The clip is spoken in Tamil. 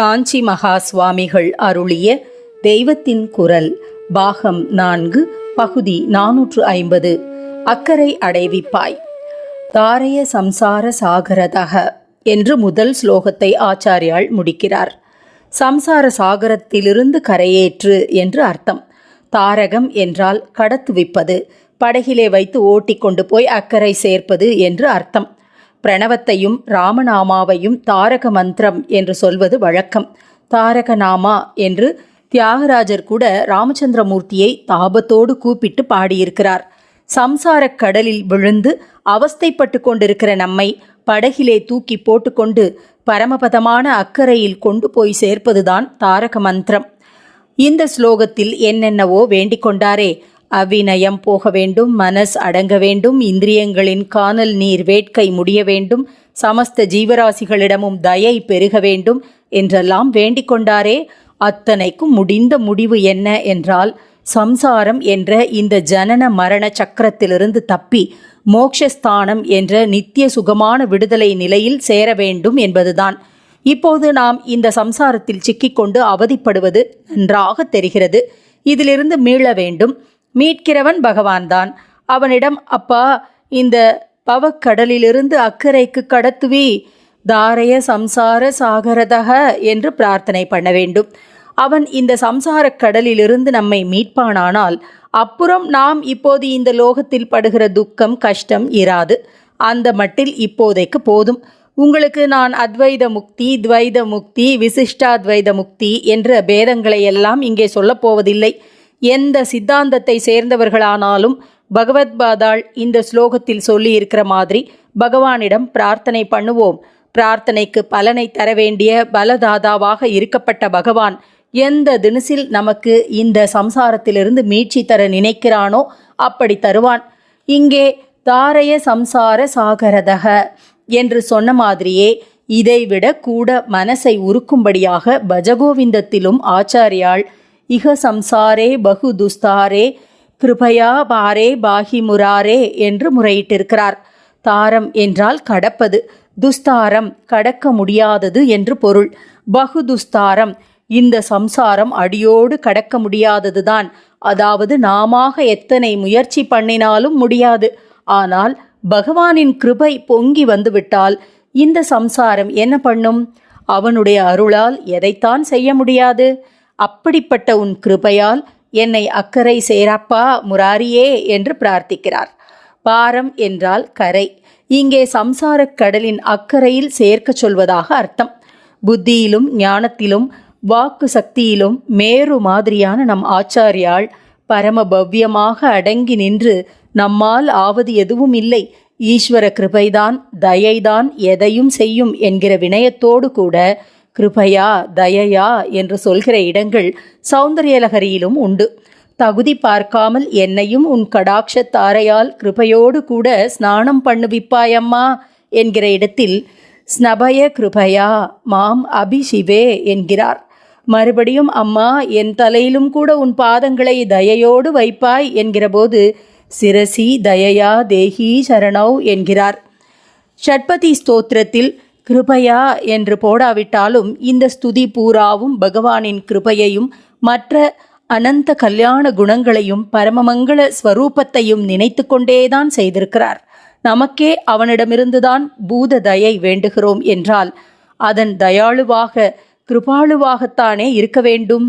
காஞ்சி மகா சுவாமிகள் அருளிய தெய்வத்தின் குரல் பாகம் நான்கு பகுதி நானூற்று ஐம்பது. அக்கறை அடைவிப்பாய். தாரைய சம்சார சாகரதக என்று முதல் ஸ்லோகத்தை ஆச்சாரியால் முடிக்கிறார். சம்சார சாகரத்திலிருந்து கரையேற்று என்று அர்த்தம். தாரகம் என்றால் கடத்துவிப்பது படகிலே வைத்து ஓட்டிக்கொண்டு போய் அக்கறை சேர்ப்பது என்று அர்த்தம். பிரணவத்தையும் ராமநாமாவையும் தாரக மந்திரம் என்று சொல்வது வழக்கம். தாரக நாமா என்று தியாகராஜர் கூட ராமச்சந்திரமூர்த்தியை தாபத்தோடு கூப்பிட்டு பாடியிருக்கிறார். சம்சாரக் கடலில் விழுந்து அவஸ்தைப்பட்டு கொண்டிருக்கிற நம்மை படகிலே தூக்கி போட்டுக்கொண்டு பரமபதமான அக்கறையில் கொண்டு போய் சேர்ப்பதுதான் தாரக மந்திரம். இந்த ஸ்லோகத்தில் என்னென்னவோ வேண்டிக் கொண்டாரே. அவிநயம் போக வேண்டும் மனஸ் அடங்க வேண்டும் இந்திரியங்களின் காணல் நீர் வேட்கை முடிய வேண்டும் சமஸ்த ஜீவராசிகளிடமும் தயை பெருக வேண்டும் என்றெல்லாம் வேண்டிக் கொண்டாரே. அத்தனைக்கும் முடிந்த முடிவு என்ன என்றால் சம்சாரம் என்ற இந்த ஜனன மரண சக்கரத்திலிருந்து தப்பி மோக்ஷஸ்தானம் என்ற நித்திய சுகமான விடுதலை நிலையில் சேர வேண்டும் என்பதுதான். இப்போது நாம் இந்த சம்சாரத்தில் சிக்கிக்கொண்டு அவதிப்படுவது நன்றாக தெரிகிறது. இதிலிருந்து மீள வேண்டும். மீட்கிறவன் பகவான்தான். அவனிடம் அப்பா இந்த பவக்கடலிலிருந்து அக்கறைக்கு கடத்துவி. தாரைய சம்சார சாகரதக என்று பிரார்த்தனை பண்ண வேண்டும். அவன் இந்த சம்சாரக் கடலிலிருந்து நம்மை மீட்பானானால் அப்புறம் நாம் இப்போது இந்த லோகத்தில் படுகிற துக்கம் கஷ்டம் இராது. அந்த மட்டில் இப்போதைக்கு போதும். உங்களுக்கு நான் அத்வைத முக்தி துவைத முக்தி விசிஷ்டாத்வைத முக்தி என்ற பேதங்களை எல்லாம் இங்கே சொல்லப் போவதில்லை. எந்த சித்தாந்தத்தை சேர்ந்தவர்களானாலும் பகவத்பாதாள் இந்த ஸ்லோகத்தில் சொல்லி இருக்கிற மாதிரி பகவானிடம் பிரார்த்தனை பண்ணுவோம். பிரார்த்தனைக்கு பலனை தர வேண்டிய பலதாதாவாக இருக்கப்பட்ட பகவான் எந்த தினசில் நமக்கு இந்த சம்சாரத்திலிருந்து மீட்சி தர நினைக்கிறானோ அப்படி தருவான். இங்கே தாரைய சம்சார சாகரதக என்று சொன்ன மாதிரியே இதைவிட கூட மனசை உருக்கும்படியாக பஜகோவிந்தத்திலும் ஆச்சாரியாள் இக சம்சாரே பகு துஸ்தாரே கிருபயா பாரே பாகி முராரே என்று முறையிட்டிருக்கிறார். தாரம் என்றால் கடப்பது துஸ்தாரம் கடக்க முடியாதது என்று பொருள். பகு துஸ்தாரம் இந்த சம்சாரம் அடியோடு கடக்க முடியாததுதான். அதாவது நாமாக எத்தனை முயற்சி பண்ணினாலும் முடியாது. ஆனால் பகவானின் கிருபை பொங்கி வந்துவிட்டால் இந்த சம்சாரம் என்ன பண்ணும்? அவனுடைய அருளால் எதைத்தான் செய்ய முடியாது? அப்படிப்பட்ட உன் கிருபையால் என்னை அக்கறை சேராப்பா முராரியே என்று பிரார்த்திக்கிறார். பாரம் என்றால் கரை. இங்கே சம்சாரக் கடலின் அக்கறையில் சேர்க்கச் சொல்வதாக அர்த்தம். புத்தியிலும் ஞானத்திலும் வாக்கு சக்தியிலும் மேரு மாதிரியான நம் ஆச்சாரியால் பரம பவ்யமாக அடங்கி நின்று நம்மால் ஆவது எதுவும் இல்லை. ஈஸ்வர கிருபைதான் தயைதான் எதையும் செய்யும் என்கிற வினயத்தோடு கூட கிருபையா தயையா என்று சொல்கிற இடங்கள் சௌந்தரியலகரியிலும் உண்டு. தகுதி பார்க்காமல் என்னையும் உன் கடாட்ச தாரையால் கிருபையோடு கூட ஸ்நானம் பண்ணுவிப்பாயம்மா என்கிற இடத்தில் ஸ்னபய கிருபையா மாம் அபிஷிவே என்கிறார். மறுபடியும் அம்மா என் தலையிலும் கூட உன் பாதங்களை தயையோடு வைப்பாய் என்கிறபோது சிரசி தயையா தேகி சரணௌ என்கிறார். ஷட்பதி ஸ்தோத்திரத்தில் கிருபையா என்று போடாவிட்டாலும் இந்த ஸ்துதி பூராவும் பகவானின் கிருபையையும் மற்ற அனந்த கல்யாண குணங்களையும் பரமமங்கள ஸ்வரூபத்தையும் நினைத்து கொண்டேதான் செய்திருக்கிறார். நமக்கே அவனிடமிருந்துதான் பூத தயை வேண்டுகிறோம் என்றால் அதன் தயாளுவாக கிருபாளுவாகத்தானே இருக்க வேண்டும்?